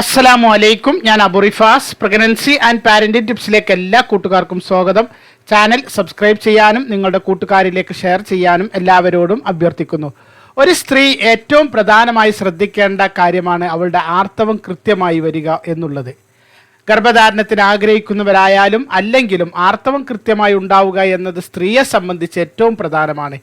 അസ്സലാമു അലൈക്കും ഞാൻ അബുറിഫാസ് പ്രഗ്നൻസി ആൻഡ് പാരന്റിംഗ് ടിപ്സിലേക്ക് എല്ലാ കൂട്ടുകാർക്കും സ്വാഗതം. ചാനൽ സബ്സ്ക്രൈബ് ചെയ്യാനും നിങ്ങളുടെ കൂട്ടുകാരിലേക്ക് ഷെയർ ചെയ്യാനും എല്ലാവരോടും അഭ്യർത്ഥിക്കുന്നു. ഒരു സ്ത്രീ ഏറ്റവും പ്രധാനമായി ശ്രദ്ധിക്കേണ്ട കാര്യമാണ് അവളുടെ ആർത്തവം കൃത്യമായി വരിക എന്നുള്ളത്. ഗർഭധാരണത്തിന് ആഗ്രഹിക്കുന്നവരായാലും അല്ലെങ്കിലും ആർത്തവം കൃത്യമായി ഉണ്ടാവുക എന്നത് സ്ത്രീയെ സംബന്ധിച്ച് ഏറ്റവും പ്രധാനമാണ്.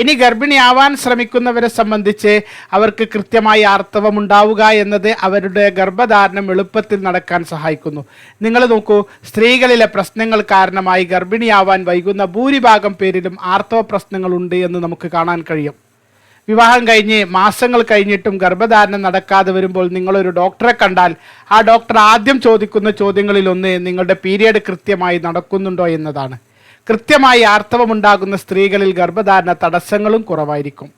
ഇനി ഗർഭിണിയാവാൻ ശ്രമിക്കുന്നവരെ സംബന്ധിച്ച് അവർക്ക് കൃത്യമായി ആർത്തവം ഉണ്ടാവുക എന്നത് അവരുടെ ഗർഭധാരണം എളുപ്പത്തിൽ നടക്കാൻ സഹായിക്കുന്നു. നിങ്ങൾ നോക്കൂ സ്ത്രീകളിലെ പ്രശ്നങ്ങൾ കാരണമായി ഗർഭിണിയാവാൻ വൈകുന്ന ഭൂരിഭാഗം പേരിലും ആർത്തവ പ്രശ്നങ്ങളുണ്ട് എന്ന് നമുക്ക് കാണാൻ കഴിയും. വിവാഹം കഴിഞ്ഞ് മാസങ്ങൾ കഴിഞ്ഞിട്ടും ഗർഭധാരണം നടക്കാതെ വരുമ്പോൾ നിങ്ങളൊരു ഡോക്ടറെ കണ്ടാൽ ആ ഡോക്ടർ ആദ്യം ചോദിക്കുന്ന ചോദ്യങ്ങളിൽ ഒന്ന് നിങ്ങളുടെ പീരിയഡ് കൃത്യമായി നടക്കുന്നുണ്ടോ എന്നതാണ്. കൃത്യമായി ആർത്തവമുണ്ടാകുന്ന സ്ത്രീകളിൽ ഗർഭധാരണ തടസ്സങ്ങളും കുറവായിരിക്കും.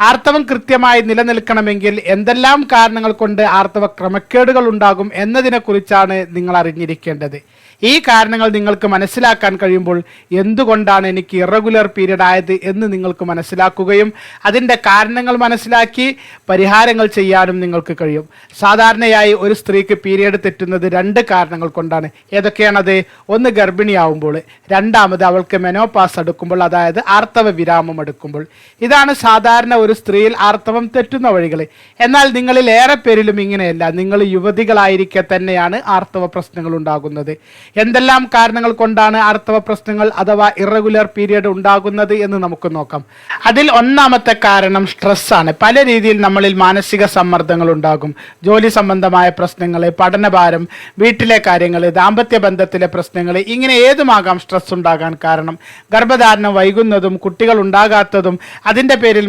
ആർത്തവം കൃത്യമായി നിലനിൽക്കണമെങ്കിൽ എന്തെല്ലാം കാരണങ്ങൾ കൊണ്ട് ആർത്തവ ക്രമക്കേടുകൾ ഉണ്ടാകും എന്നതിനെക്കുറിച്ചാണ് നിങ്ങൾ അറിഞ്ഞിരിക്കേണ്ടത്. ഈ കാരണങ്ങൾ നിങ്ങൾക്ക് മനസ്സിലാക്കാൻ കഴിയുമ്പോൾ എന്തുകൊണ്ടാണ് എനിക്ക് ഇറഗുലർ പീരീഡ് ആയത് എന്ന് നിങ്ങൾക്ക് മനസ്സിലാക്കുകയും അതിന്റെ കാരണങ്ങൾ മനസ്സിലാക്കി പരിഹാരങ്ങൾ ചെയ്യാനും നിങ്ങൾക്ക് കഴിയും. സാധാരണയായി ഒരു സ്ത്രീക്ക് പീരീഡ് തെറ്റുന്നത് രണ്ട് കാരണങ്ങൾ കൊണ്ടാണ്. ഏതൊക്കെയാണത്? ഒന്ന് ഗർഭിണിയാവുമ്പോൾ രണ്ടാമത് അവൾക്ക് മെനോപാസ് എടുക്കുമ്പോൾ അതായത് ആർത്തവ വിരാമം എടുക്കുമ്പോൾ. ഇതാണ് സാധാരണ ഒരു സ്ത്രീയിൽ ആർത്തവം തെറ്റുന്ന വഴികൾ എന്നാൽ നിങ്ങളിൽ ഏറെ പേരിലും ഇങ്ങനെയല്ല. നിങ്ങൾ യുവതികളായിരിക്കെ തന്നെയാണ് ആർത്തവ പ്രശ്നങ്ങൾ ഉണ്ടാകുന്നത്. എന്തെല്ലാം കാരണങ്ങൾ കൊണ്ടാണ് ആർത്തവ പ്രശ്നങ്ങൾ അഥവാ ഇറഗുലർ പീരിയഡ് ഉണ്ടാകുന്നത് എന്ന് നമുക്ക് നോക്കാം. അതിൽ ഒന്നാമത്തെ കാരണം സ്ട്രെസ്സാണ്. പല രീതിയിൽ നമ്മളിൽ മാനസിക സമ്മർദ്ദങ്ങൾ ഉണ്ടാകും. ജോലി സംബന്ധമായ പ്രശ്നങ്ങൾ പഠനഭാരം വീട്ടിലെ കാര്യങ്ങൾ ദാമ്പത്യ ബന്ധത്തിലെ പ്രശ്നങ്ങൾ ഇങ്ങനെ ഏതുമാകാം സ്ട്രെസ് ഉണ്ടാകാൻ കാരണം. ഗർഭധാരണം വൈകുന്നതും കുട്ടികൾ ഉണ്ടാകാത്തതും അതിന്റെ പേരിൽ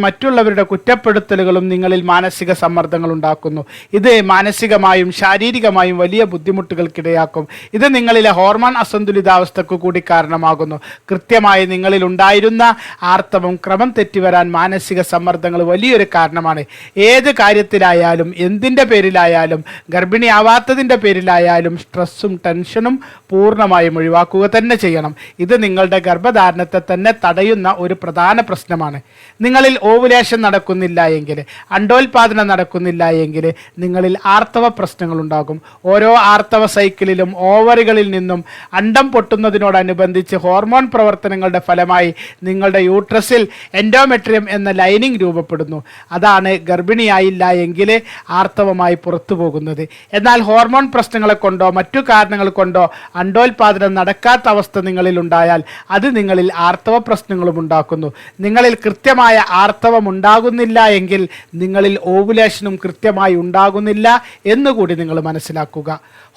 മറ്റുള്ളവരുടെ കുറ്റപ്പെടുത്തലുകളും നിങ്ങളിൽ മാനസിക സമ്മർദ്ദങ്ങൾ ഉണ്ടാക്കുന്നു. ഇത് മാനസികമായും ശാരീരികമായും വലിയ ബുദ്ധിമുട്ടുകൾക്കിടയാക്കും. ഇത് നിങ്ങളിലെ ഹോർമോൺ അസന്തുലിതാവസ്ഥക്ക് കൂടി കാരണമാകുന്നു. കൃത്യമായി നിങ്ങളിൽ ഉണ്ടായിരുന്ന ആർത്തവം ക്രമം തെറ്റിവരാൻ മാനസിക സമ്മർദ്ദങ്ങൾ വലിയൊരു കാരണമാണ്. ഏത് കാര്യത്തിലായാലും എന്തിന്റെ പേരിലായാലും ഗർഭിണിയാവാത്തതിന്റെ പേരിലായാലും സ്ട്രെസ്സും ടെൻഷനും പൂർണമായും ഒഴിവാക്കുക തന്നെ ചെയ്യണം. ഇത് നിങ്ങളുടെ ഗർഭധാരണത്തെ തന്നെ തടയുന്ന ഒരു പ്രധാന പ്രശ്നമാണ്. നിങ്ങളിൽ ഓവുലേഷൻ നടക്കുന്നില്ല എങ്കിൽ അണ്ടോൽപാദനം നടക്കുന്നില്ല എങ്കിൽ നിങ്ങളിൽ ആർത്തവ പ്രശ്നങ്ങൾ ഉണ്ടാകും. ഓരോ ആർത്തവ സൈക്കിളിലും ഓവറുകളിൽ നിന്നും അണ്ടം പൊട്ടുന്നതിനോടനുബന്ധിച്ച് ഹോർമോൺ പ്രവർത്തനങ്ങളുടെ ഫലമായി നിങ്ങളുടെ യൂട്രസിൽ എൻഡോമെട്രിയം എന്ന ലൈനിങ് രൂപപ്പെടുന്നു. അതാണ് ഗർഭിണിയായില്ല എങ്കിൽ ആർത്തവമായി പുറത്തു പോകുന്നത്. എന്നാൽ ഹോർമോൺ പ്രശ്നങ്ങളെ കൊണ്ടോ മറ്റു കാരണങ്ങൾ കൊണ്ടോ അണ്ടോൽപാദനം നടക്കാത്ത അവസ്ഥ നിങ്ങളിൽ ഉണ്ടായാൽ അത് നിങ്ങളിൽ ആർത്തവ പ്രശ്നങ്ങളും ഉണ്ടാക്കുന്നു. നിങ്ങളിൽ കൃത്യമായ ആർത്തവം ഉണ്ടാകുന്നില്ല എങ്കിൽ നിങ്ങളിൽ ഓവുലേഷനും കൃത്യമായി ഉണ്ടാകുന്നില്ല എന്നുകൂടി നിങ്ങൾ മനസ്സിലാക്കുക.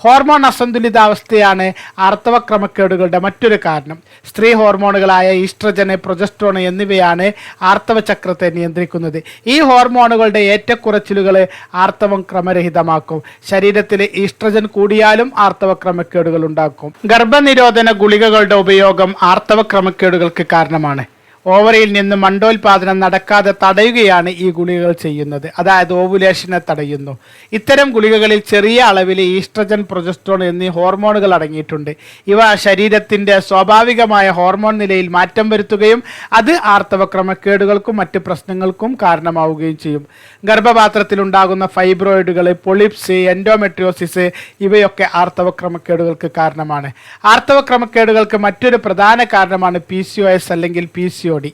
ഹോർമോൺ അസന്തുലിതാവസ്ഥയാണ് ആർത്തവ ക്രമക്കേടുകളുടെ മറ്റൊരു കാരണം. സ്ത്രീ ഹോർമോണുകളായ ഈസ്ട്രജന് പ്രൊജസ്ട്രോൺ എന്നിവയാണ് ആർത്തവ ചക്രത്തെ നിയന്ത്രിക്കുന്നത്. ഈ ഹോർമോണുകളുടെ ഏറ്റക്കുറച്ചിലുകൾ ആർത്തവം ക്രമരഹിതമാക്കും. ശരീരത്തിൽ ഈസ്ട്രജൻ കൂടിയാലും ആർത്തവ ക്രമക്കേടുകൾ ഉണ്ടാക്കും. ഗർഭനിരോധന ഗുളികകളുടെ ഉപയോഗം ആർത്തവ ക്രമക്കേടുകൾക്ക് കാരണമാണ്. ഓവറിയിൽ നിന്ന് മണ്ടോൽപാദനം നടക്കാതെ തടയുകയാണ് ഈ ഗുളികകൾ ചെയ്യുന്നത്. അതായത് ഓവുലേഷനെ തടയുന്നു. ഇത്തരം ഗുളികകളിൽ ചെറിയ അളവിൽ ഈസ്ട്രജൻ പ്രൊജസ്ട്രോൺ എന്നീ ഹോർമോണുകൾ അടങ്ങിയിട്ടുണ്ട്. ഇവ ശരീരത്തിന്റെ സ്വാഭാവികമായ ഹോർമോൺ നിലയിൽ മാറ്റം വരുത്തുകയും അത് ആർത്തവക്രമക്കേടുകൾക്കും മറ്റ് പ്രശ്നങ്ങൾക്കും കാരണമാവുകയും ചെയ്യും. ഗർഭപാത്രത്തിൽ ഉണ്ടാകുന്ന ഫൈബ്രോയിഡുകൾ പൊളിപ്സ് എൻഡോമെട്രിയോസിസ് ഇവയൊക്കെ ആർത്തവക്രമക്കേടുകൾക്ക് കാരണമാണ്. ആർത്തവക്രമക്കേടുകൾക്ക് മറ്റൊരു പ്രധാന കാരണമാണ് പി അല്ലെങ്കിൽ പി സി ഒ ഡി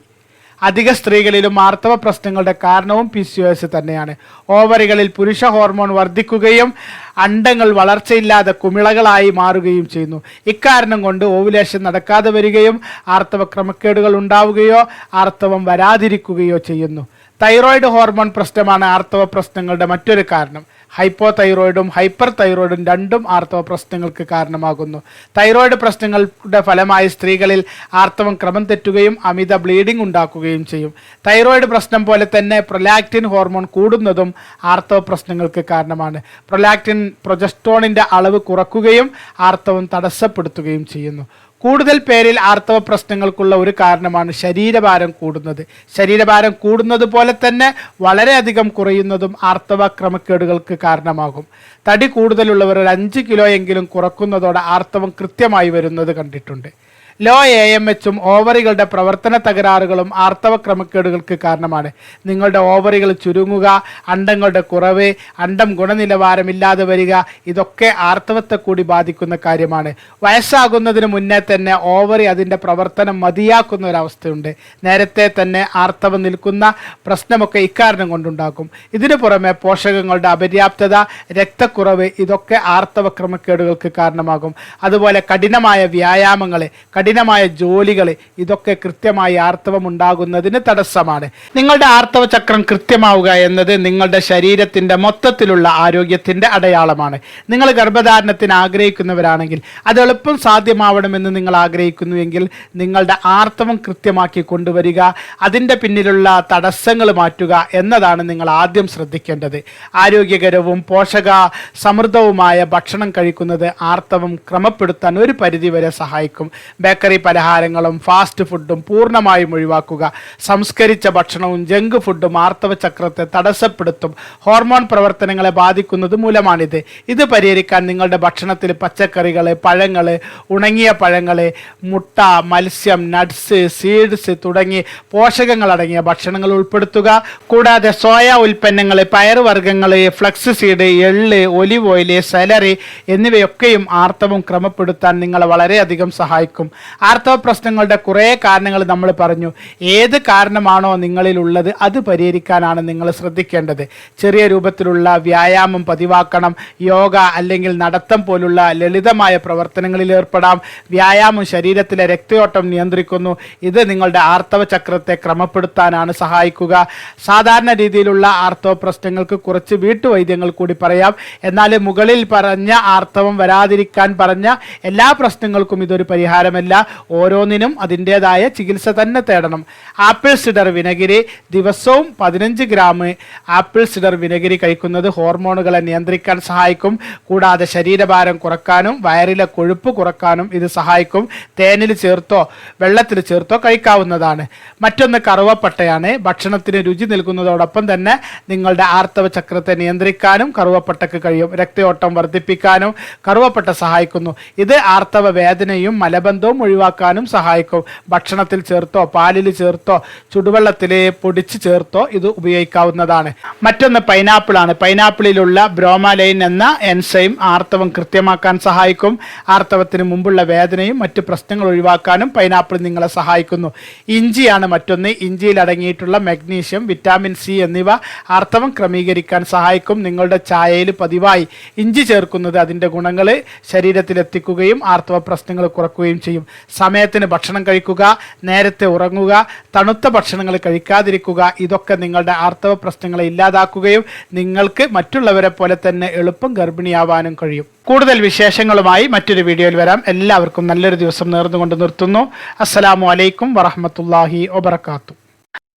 അധിക സ്ത്രീകളിലും ആർത്തവ പ്രശ്നങ്ങളുടെ കാരണവും പി സി ഒ എസ് തന്നെയാണ്. ഓവറികളിൽ പുരുഷ ഹോർമോൺ വർദ്ധിക്കുകയും അണ്ടങ്ങൾ വളർച്ചയില്ലാതെ കുമിളകളായി മാറുകയും ചെയ്യുന്നു. ഇക്കാരണം കൊണ്ട് ഓവുലേഷൻ നടക്കാതെ വരികയും ആർത്തവ ക്രമക്കേടുകൾ ഉണ്ടാവുകയോ ആർത്തവം വരാതിരിക്കുകയോ ചെയ്യുന്നു. തൈറോയിഡ് ഹോർമോൺ പ്രശ്നമാണ് ആർത്തവ പ്രശ്നങ്ങളുടെ മറ്റൊരു കാരണം. ഹൈപ്പോ തൈറോയിഡും ഹൈപ്പർ തൈറോയിഡും രണ്ടും ആർത്തവ പ്രശ്നങ്ങൾക്ക് കാരണമാകുന്നു. തൈറോയിഡ് പ്രശ്നങ്ങളുടെ ഫലമായി സ്ത്രീകളിൽ ആർത്തവം ക്രമം തെറ്റുകയും അമിത ബ്ലീഡിംഗ് ഉണ്ടാക്കുകയും ചെയ്യും. തൈറോയിഡ് പ്രശ്നം പോലെ തന്നെ പ്രൊലാക്റ്റിൻ ഹോർമോൺ കൂടുന്നതും ആർത്തവ പ്രശ്നങ്ങൾക്ക് കാരണമാണ്. പ്രൊലാക്റ്റിൻ പ്രൊജസ്ട്രോണിന്റെ അളവ് കുറക്കുകയും ആർത്തവം തടസ്സപ്പെടുത്തുകയും ചെയ്യുന്നു. കൂടുതൽ പേരിൽ ആർത്തവ പ്രശ്നങ്ങൾക്കുള്ള ഒരു കാരണമാണ് ശരീരഭാരം കൂടുന്നത്. ശരീരഭാരം കൂടുന്നത് പോലെ തന്നെ വളരെയധികം കുറയുന്നതും ആർത്തവ ക്രമക്കേടുകൾക്ക് കാരണമാകും. തടി കൂടുതലുള്ളവർ ഒരു അഞ്ച് കിലോ എങ്കിലും കുറക്കുന്നതോടെ ആർത്തവം കൃത്യമായി വരുന്നത് കണ്ടിട്ടുണ്ട്. ലോ എ എം എച്ചും ഓവറികളുടെ പ്രവർത്തന തകരാറുകളും ആർത്തവ ക്രമക്കേടുകൾക്ക് കാരണമാണ്. നിങ്ങളുടെ ഓവറികൾ ചുരുങ്ങുക അണ്ടങ്ങളുടെ കുറവ് അണ്ടം ഗുണനിലവാരമില്ലാതെ വരിക ഇതൊക്കെ ആർത്തവത്തെ കൂടി ബാധിക്കുന്ന കാര്യമാണ്. വയസ്സാകുന്നതിന് മുന്നേ തന്നെ ഓവറി അതിന്റെ പ്രവർത്തനം മതിയാക്കുന്ന ഒരവസ്ഥയുണ്ട്. നേരത്തെ തന്നെ ആർത്തവം നിൽക്കുന്ന പ്രശ്നമൊക്കെ ഇക്കാരണം കൊണ്ടുണ്ടാക്കും. ഇതിനു പുറമെ പോഷകങ്ങളുടെ അപര്യാപ്തത രക്തക്കുറവ് ഇതൊക്കെ ആർത്തവ ക്രമക്കേടുകൾക്ക് കാരണമാകും. അതുപോലെ കഠിനമായ വ്യായാമങ്ങൾ കഠിനമായ ജോലികൾ ഇതൊക്കെ കൃത്യമായി ആർത്തവം ഉണ്ടാകുന്നതിന് തടസ്സമാണ്. നിങ്ങളുടെ ആർത്തവ ചക്രം കൃത്യമാവുക എന്നത് നിങ്ങളുടെ ശരീരത്തിന്റെ മൊത്തത്തിലുള്ള ആരോഗ്യത്തിന്റെ അടയാളമാണ്. നിങ്ങൾ ഗർഭധാരണത്തിന് ആഗ്രഹിക്കുന്നവരാണെങ്കിൽ അത് എളുപ്പം സാധ്യമാവണമെന്ന് നിങ്ങൾ ആഗ്രഹിക്കുന്നുവെങ്കിൽ നിങ്ങളുടെ ആർത്തവം കൃത്യമാക്കി കൊണ്ടുവരിക അതിന്റെ പിന്നിലുള്ള തടസ്സങ്ങൾ മാറ്റുക എന്നതാണ് നിങ്ങൾ ആദ്യം ശ്രദ്ധിക്കേണ്ടത്. ആരോഗ്യകരവും പോഷക സമൃദ്ധവുമായ ഭക്ഷണം കഴിക്കുന്നത് ആർത്തവം ക്രമപ്പെടുത്താൻ ഒരു പരിധിവരെ സഹായിക്കും. ബേക്കറി പലഹാരങ്ങളും ഫാസ്റ്റ് ഫുഡും പൂർണമായും ഒഴിവാക്കുക. സംസ്കരിച്ച ഭക്ഷണവും ജങ്ക് ഫുഡും ആർത്തവ ചക്രത്തെ തടസ്സപ്പെടുത്തും. ഹോർമോൺ പ്രവർത്തനങ്ങളെ ബാധിക്കുന്നത് മൂലമാണിത്. ഇത് പരിഹരിക്കാൻ നിങ്ങളുടെ ഭക്ഷണത്തിൽ പച്ചക്കറികൾ പഴങ്ങൾ ഉണങ്ങിയ പഴങ്ങൾ മുട്ട മത്സ്യം നട്ട്സ് സീഡ്സ് തുടങ്ങി പോഷകങ്ങൾ അടങ്ങിയ ഭക്ഷണങ്ങൾ ഉൾപ്പെടുത്തുക. കൂടാതെ സോയ ഉൽപ്പന്നങ്ങൾ പയറുവർഗങ്ങൾ ഫ്ലക്സ് സീഡ് എള്ള് ഒലിവ് ഓയിൽ സലറി എന്നിവയൊക്കെയും ആർത്തവം ക്രമപ്പെടുത്താൻ നിങ്ങളെ വളരെയധികം സഹായിക്കും. ആർത്തവ പ്രശ്നങ്ങളുടെ കുറേ കാരണങ്ങൾ നമ്മൾ പറഞ്ഞു. ഏത് കാരണമാണോ നിങ്ങളിൽ ഉള്ളത് അത് പരിഹരിക്കാനാണ് നിങ്ങൾ ശ്രദ്ധിക്കേണ്ടത്. ചെറിയ രൂപത്തിലുള്ള വ്യായാമം പതിവാക്കണം. യോഗ അല്ലെങ്കിൽ നടത്തം പോലുള്ള ലളിതമായ പ്രവർത്തനങ്ങളിൽ ഏർപ്പെടാം. വ്യായാമം ശരീരത്തിലെ രക്തയോട്ടം നിയന്ത്രിക്കുന്നു. ഇത് നിങ്ങളുടെ ആർത്തവ ചക്രത്തെ ക്രമപ്പെടുത്താനാണ് സഹായിക്കുക. സാധാരണ രീതിയിലുള്ള ആർത്തവ പ്രശ്നങ്ങൾക്ക് കുറച്ച് വീട്ടുവൈദ്യങ്ങൾ കൂടി പറയാം. എന്നാൽ മുകളിൽ പറഞ്ഞ ആർത്തവം വരാതിരിക്കാൻ പറഞ്ഞ എല്ലാ പ്രശ്നങ്ങൾക്കും ഇതൊരു പരിഹാരമല്ല. ഓരോന്നിനും അതിന്റെതായ ചികിത്സ തന്നെ തേടണം. ആപ്പിൾ സിഡർ വിനഗിരി ദിവസവും പതിനഞ്ച് ഗ്രാം ആപ്പിൾ സിഡർ വിനഗിരി കഴിക്കുന്നത് ഹോർമോണുകളെ നിയന്ത്രിക്കാൻ സഹായിക്കും. കൂടാതെ ശരീരഭാരം കുറക്കാനും വയറിലെ കൊഴുപ്പ് കുറക്കാനും ഇത് സഹായിക്കും. തേനിൽ ചേർത്തോ വെള്ളത്തിൽ ചേർത്തോ കഴിക്കാവുന്നതാണ്. മറ്റൊന്ന് കറുവപ്പട്ടയാണ്. ഭക്ഷണത്തിന് രുചി നൽകുന്നതോടൊപ്പം തന്നെ നിങ്ങളുടെ ആർത്തവ ചക്രത്തെ നിയന്ത്രിക്കാനും കറുവപ്പട്ടക്ക് കഴിയും. രക്തയോട്ടം വർദ്ധിപ്പിക്കാനും കറുവപ്പട്ട സഹായിക്കുന്നു. ഇത് ആർത്തവ വേദനയും മലബന്ധവും ഒഴിവാക്കാനും സഹായിക്കും. ഭക്ഷണത്തിൽ ചേർത്തോ പാലിൽ ചേർത്തോ ചുടുവെള്ളത്തിൽ പൊടിച്ച് ചേർത്തോ ഇത് ഉപയോഗിക്കാവുന്നതാണ്. മറ്റൊന്ന് പൈനാപ്പിൾ ആണ് പൈനാപ്പിളിലുള്ള ബ്രോമാലൈൻ എന്ന എൻസൈം ആർത്തവം കൃത്യമാക്കാൻ സഹായിക്കും. ആർത്തവത്തിന് മുമ്പുള്ള വേദനയും മറ്റു പ്രശ്നങ്ങൾ ഒഴിവാക്കാനും പൈനാപ്പിൾ നിങ്ങളെ സഹായിക്കുന്നു. ഇഞ്ചിയാണ് മറ്റൊന്ന്. ഇഞ്ചിയിൽ അടങ്ങിയിട്ടുള്ള മഗ്നീഷ്യം വിറ്റാമിൻ സി എന്നിവ ആർത്തവം ക്രമീകരിക്കാൻ സഹായിക്കും. നിങ്ങളുടെ ചായയിൽ പതിവായി ഇഞ്ചി ചേർക്കുന്നത് അതിന്റെ ഗുണങ്ങൾ ശരീരത്തിലെത്തിക്കുകയും ആർത്തവ പ്രശ്നങ്ങൾ കുറക്കുകയും ചെയ്യും. സമയത്തിന് ഭക്ഷണം കഴിക്കുക നേരത്തെ ഉറങ്ങുക തണുത്ത ഭക്ഷണങ്ങൾ കഴിക്കാതിരിക്കുക ഇതൊക്കെ നിങ്ങളുടെ ആർത്തവ പ്രശ്നങ്ങളെ ഇല്ലാതാക്കുകയും നിങ്ങൾക്ക് മറ്റുള്ളവരെ പോലെ തന്നെ എളുപ്പം ഗർഭിണിയാവാനും കഴിയും. കൂടുതൽ വിശേഷങ്ങളുമായി മറ്റൊരു വീഡിയോയിൽ വരാം. എല്ലാവർക്കും നല്ലൊരു ദിവസം നേർന്നുകൊണ്ട് നിർത്തുന്നു. അസ്സലാമു അലൈക്കും വറഹമത്തല്ലാഹി വബർക്കാത്തു